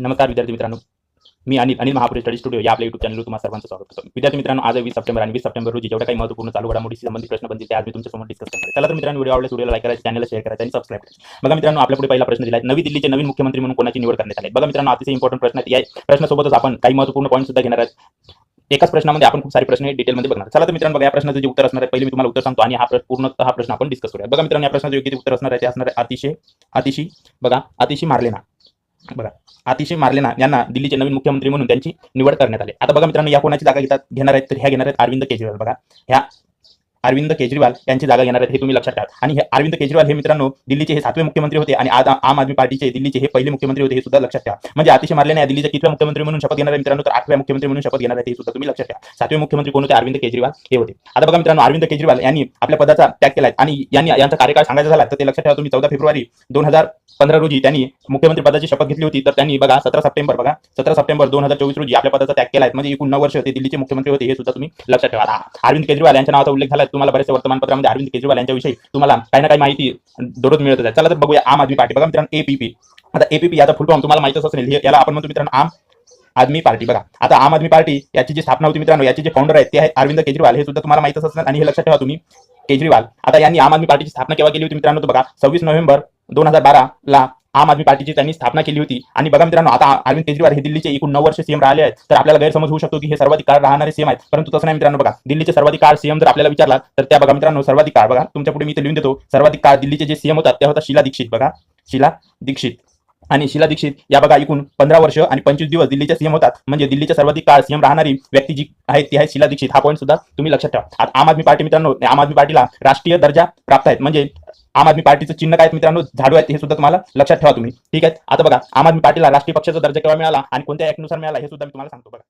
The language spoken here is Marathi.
नमस्कार विद्यार्थी मित्रांनो. मी अनिल अनिल महापुरे स्टडी स्टुडिओ या आपल्या युट्यूब चॅनलवर तुम्हाला सर्वांचं स्वागत करतो. विद्यार्थी मित्रांनो आज वीस सप्टेंबर आणि वीस सप्टेंबर रोजी जेवढ्या काही महत्त्वपूर्ण चालू घडामोडीशी संबंधित प्रश्न बनतील ते आज मी तुमच्यासमोर डिस्कस करणार चला तर मित्रांनो व्हिडिओ आवडला व्हिडिओला लाईक करायचं चॅनलला शेअर करायचं आणि सबस्क्राईब करायचं बघा मित्रांनो आपल्या पुढे पहिला प्रश्न दिला नवी दिल्लीचे नवीन मुख्यमंत्री म्हणून कोणाची निवड करण्यात आली बघा मित्रांनो अतिशय इम्पॉर्टंट प्रश्न आहेत या प्रश्नासोबतच आपण काही महत्त्वपूर्ण पॉईंट सुद्धा घेणार आहेत. एकाच प्रश्नामध्ये आपण खूप सारे प्रश्न डिटेलमध्ये बघणार चला तर मित्रांनो बघा या प्रश्नाचं जे उत्तर असणार आहे पहिले मी तुम्हाला उत्तर सांगतो आणि हा पूर्ण पूर्णतः हा प्रश्न आपण डिस्कस करूया. बघा मित्रांनो या प्रश्नाचं योग्य उत्तर असणार आहे ते असणार आहे अतिशय अतिशय बघा अतिशय मारलेना. बघा. अतिशय मारलेना यांना दिल्लीचे नवीन मुख्यमंत्री म्हणून त्यांची निवड करण्यात आली. आता बघा मित्रांनो या कोणाची जागा घेतात घेणार आहेत तर ह्या घेणार आहेत अरविंद केजरीवाल. बघा ह्या अरविंद केजरीवाल यांची जागा घेणार आहेत हे तुम्ही लक्षात ठेवा आणि हे अरविंद केजरीवाल हे मित्रांनो दिल्लीचे हे सातवे मुख्यमंत्री होते आणि आज आम आदमी पार्टीचे दिल्लीचे हे पहिले मुख्यमंत्री होते हे सुद्धा लक्षात ठेवा म्हणजे अतिशय मारले नाही दिल्लीचे कितव्या मुख्यमंत्री म्हणून शपथ घेणार आहे मित्रांनो? तर आठव्या मुख्यमंत्री म्हणून शपथ घेणार आहे हे सुद्धा तुम्ही लक्षात ठेवा सातवे मुख्यमंत्री कोण होते? अरविंद केजरीवाल हे होते. आता बघा मित्रांनो अरविंद केजरीवाल यांनी आपल्या पदाचा त्याग केला आहे आणि यांनी यांचा कार्यकाळ सांगायचा झाला तर ते लक्षात ठेवा तुम्ही चौदा फेब्रुवारी दोन हजार पंधरा रोजी त्यांनी मुख्यमंत्री पदाची शपथ घेतली होती. तर त्यांनी बघा सतरा सप्टेंबर बघा सतरा सप्टेंबर दोन हजार चोवीस रोजी आपल्या पदाचा त्याग केला आहे म्हणजे एकूण नऊ वर्ष होते दिल्लीचे मुख्यमंत्री होते हे सुद्धा तुम्ही लक्षात ठेवा. अरविंद केजरीवाल यांच्या नावाचा उल्लेख झाला तुम्हाला बरेचसे वर्तमानपत्रामध्ये अरविंद केजरीवाल यांच्याविषयी तुम्हाला काही ना काही माहिती दररोज मिळत आहे. चला तर बघूया आम आदमी पार्टी. बघा मित्रांनो एपीपी आता एपीपी याचा फुल फॉर्म तुम्हाला माहितच असेल. हे- याला आपण म्हणतो मित्रांनो आम आदमी पार्टी. बघा आता आम आदमी पार्टी याची जी स्थापना होती मित्रांनो याचे जे फाउंडर आहेत ते आहेत अरविंद केजरीवाल. हे सुद्धा तुम्हाला माहितच असणार आणि हे लक्षात ठेवा तुम्ही केजरीवाल. आता यांनी आम आदमी पार्टीची स्थापना केव्हा केली होती मित्रांनो बघा सव्वीस नोव्हेंबर दोन हजार बारा ला आम आदमी पार्टीची त्यांनी स्थापना केली होती. आणि बघा मित्रांनो आता अरविंद केजरीवाल हे दिल्लीचे एकूण नऊ वर्ष सीएम राहिले आहेत तर आपल्याला गैरसमज होऊ शकतो की हे सर्वाधिक काळ राहणारे सीएम आहेत. परंतु तसं नाही मित्रांनो बघा दिल्लीचे सर्वाधिक काळ सीएम जर आपल्याला विचारला तर त्या बघा मित्रांनो सर्वाधिक काळ बघा तुमच्यापुढे मी ते लिहून देतो सर्वाधिक काळ दिल्लीचे जे सीएम होतात त्या होता शिला दीक्षित बघा शिला दीक्षित. आणि शिला दीक्षित या बघा एकूण पंधरा वर्ष आणि पंचवीस दिवस दिल्लीचे सीएम होतात. म्हणजे दिल्लीच्या सर्वाधिक काळ सीएम राहणारी व्यक्ती जी आहे ती आहे शिला दीक्षित. हा पॉईंट सुद्धा तुम्ही लक्षात ठेवा. आम आदमी पार्टी मित्रांनो आम आदमी पार्टीला राष्ट्रीय दर्जा प्राप्त आहेत. म्हणजे आम आदमी पार्टीचं चिन्ह काय मित्रांनो? झाडू आहेत हे सुद्धा तुम्हाला लक्षात ठेवा तुम्ही. ठीक आहे आता बघा आम आदमी पार्टीला राष्ट्रीय पक्षाचा दर्जा केव्हा मिळाला आणि कोणत्या ऍक्टनुसार मिळाला हे सुद्धा मी तुम्हाला सांगतो बघा.